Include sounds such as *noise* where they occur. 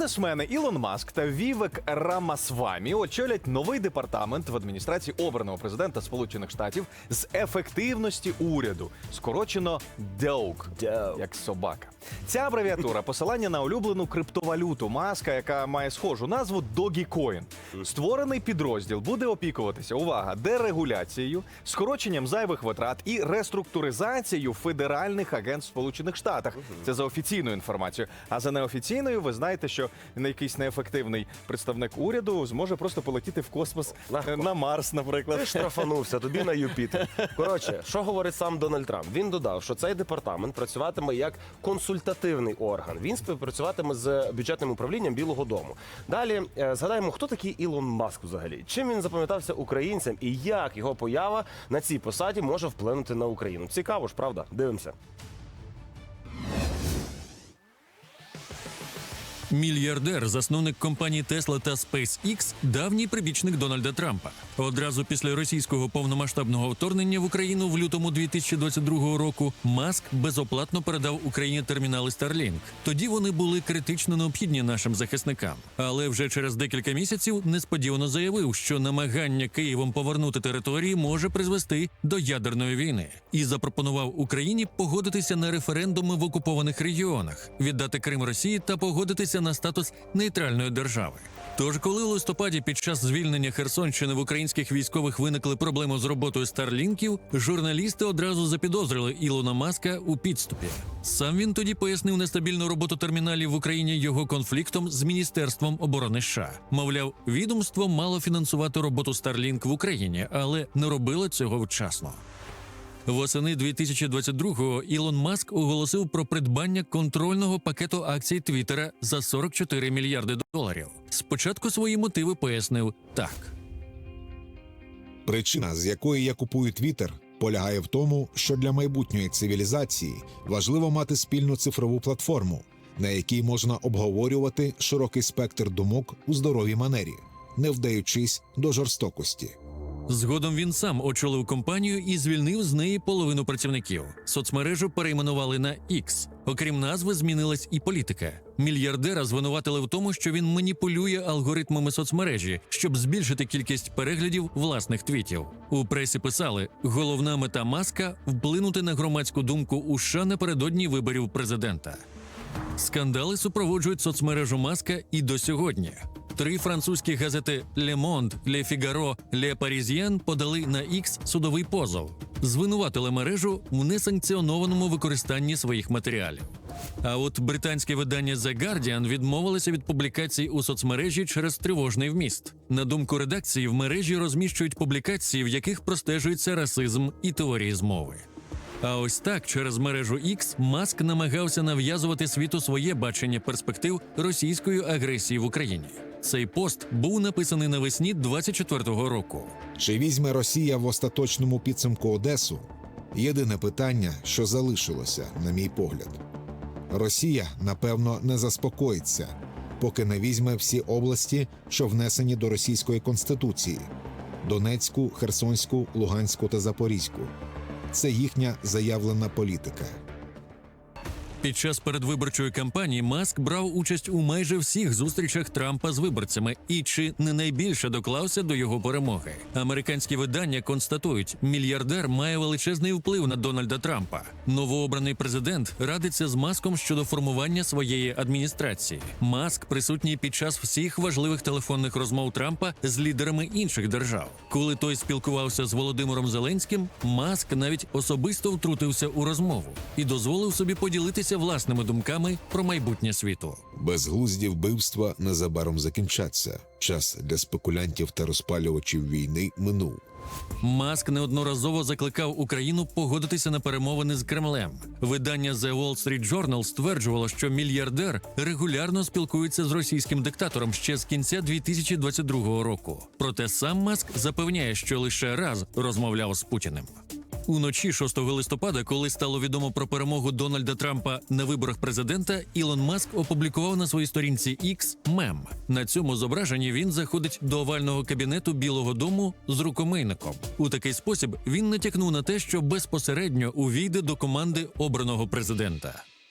Бізнесмени Ілон Маск та Вівек Рамасвамі очолять новий департамент в адміністрації обраного президента Сполучених Штатів з ефективності уряду, скорочено Doge. як собака. Ця абревіатура посилання на улюблену криптовалюту Маска, яка має схожу назву Dogecoin. Створений підрозділ буде опікуватися. Увага, дерегуляцією, скороченням зайвих витрат і реструктуризацією федеральних агентств в Сполучених Штатах. Це за офіційною інформацією. А за неофіційною, ви знаєте, що на якийсь неефективний представник уряду зможе просто полетіти в космос Легко. е, на Марс, наприклад. Ти штрафанувся, тобі на Юпітер. *laughs* Коротше, що говорить сам Дональд Трамп? Він додав, що цей департамент працюватиме як консультативний орган. Він співпрацюватиме з бюджетним управлінням Білого Дому. Далі е, згадаємо, хто такий Ілон Маск взагалі, чим він запам'ятався українцям і як його поява на цій посаді може вплинути на Україну. Цікаво ж, правда? Дивимося. Мільярдер, засновник компаній Tesla та SpaceX, давній прибічник Дональда Трампа. Одразу після російського повномасштабного вторгнення в Україну в лютому 2022 року Маск безоплатно передав Україні термінали Starlink. Тоді вони були критично необхідні нашим захисникам. Але вже через декілька місяців несподівано заявив, що намагання Києвом повернути території може призвести до ядерної війни, і запропонував Україні погодитися на референдуми в окупованих регіонах, віддати Крим Росії та погодитися на статус нейтральної держави. Тож, коли у листопаді під час звільнення Херсонщини в українських військових виникли проблеми з роботою старлінків, журналісти одразу запідозрили Ілона Маска у підступі. Сам він тоді пояснив нестабільну роботу терміналів в Україні його конфліктом з Міністерством оборони США. Мовляв, відомство мало фінансувати роботу Starlink в Україні, але не робило цього вчасно. Восени 2022-го Ілон Маск оголосив про придбання контрольного пакету акцій Твіттера за 44 мільярди доларів. Спочатку свої мотиви пояснив так. Причина, з якої я купую Твіттер, полягає в тому, що для майбутньої цивілізації важливо мати спільну цифрову платформу, на якій можна обговорювати широкий спектр думок у здоровій манері, не вдаючись до жорстокості. Згодом він сам очолив компанію і звільнив з неї половину працівників. Соцмережу перейменували на X. Окрім назви, змінилась і політика. Мільярдера звинуватили в тому, що він маніпулює алгоритмами соцмережі, щоб збільшити кількість переглядів власних твітів. У пресі писали: головна мета маска вплинути на громадську думку у США напередодні виборів президента. Скандали супроводжують соцмережу Маска і до сьогодні. Три французькі газети Le Monde, Le Figaro, Le Parisien подали на X судовий позов, звинуватили мережу в несанкціонованому використанні своїх матеріалів. А от британське видання The Guardian відмовилося від публікацій у соцмережі через тривожний вміст. На думку редакції, в мережі розміщують публікації, в яких простежується расизм і теорії змови. А ось так через мережу X Маск намагався нав'язувати світу своє бачення перспектив російської агресії в Україні. Цей пост був написаний навесні 24-го року. Чи візьме Росія в остаточному підсумку Одесу? Єдине питання, що залишилося, на мій погляд. Росія, напевно, не заспокоїться, поки не візьме всі області, що внесені до російської конституції: Донецьку, Херсонську, Луганську та Запорізьку. Це їхня заявлена політика. Під час передвиборчої кампанії Маск брав участь у майже всіх зустрічах Трампа з виборцями і чи не найбільше доклався до його перемоги. Американські видання констатують, мільярдер має величезний вплив на Дональда Трампа. Новообраний президент радиться з маском щодо формування своєї адміністрації. Маск присутній під час всіх важливих телефонних розмов Трампа з лідерами інших держав. Коли той спілкувався з Володимиром Зеленським, Маск навіть особисто втрутився у розмову і дозволив собі поділитися власними думками про майбутнє світу. Безглузді вбивства незабаром закінчаться. Час для спекулянтів та розпалювачів війни минув. Маск неодноразово закликав Україну погодитися на перемовини з Кремлем. Видання The Wall Street Journal стверджувало, що мільярдер регулярно спілкується з російським диктатором ще з кінця 2022 року. Проте сам Маск запевняє, що лише раз розмовляв з Путіним. Уночі 6 листопада, коли стало відомо про перемогу Дональда Трампа на виборах президента, Ілон Маск опублікував на своїй сторінці X мем. На цьому зображенні він заходить до овального кабінету Білого Дому з рукомийником. У такий спосіб він натякнув на те, що безпосередньо увійде до команди обраного президента.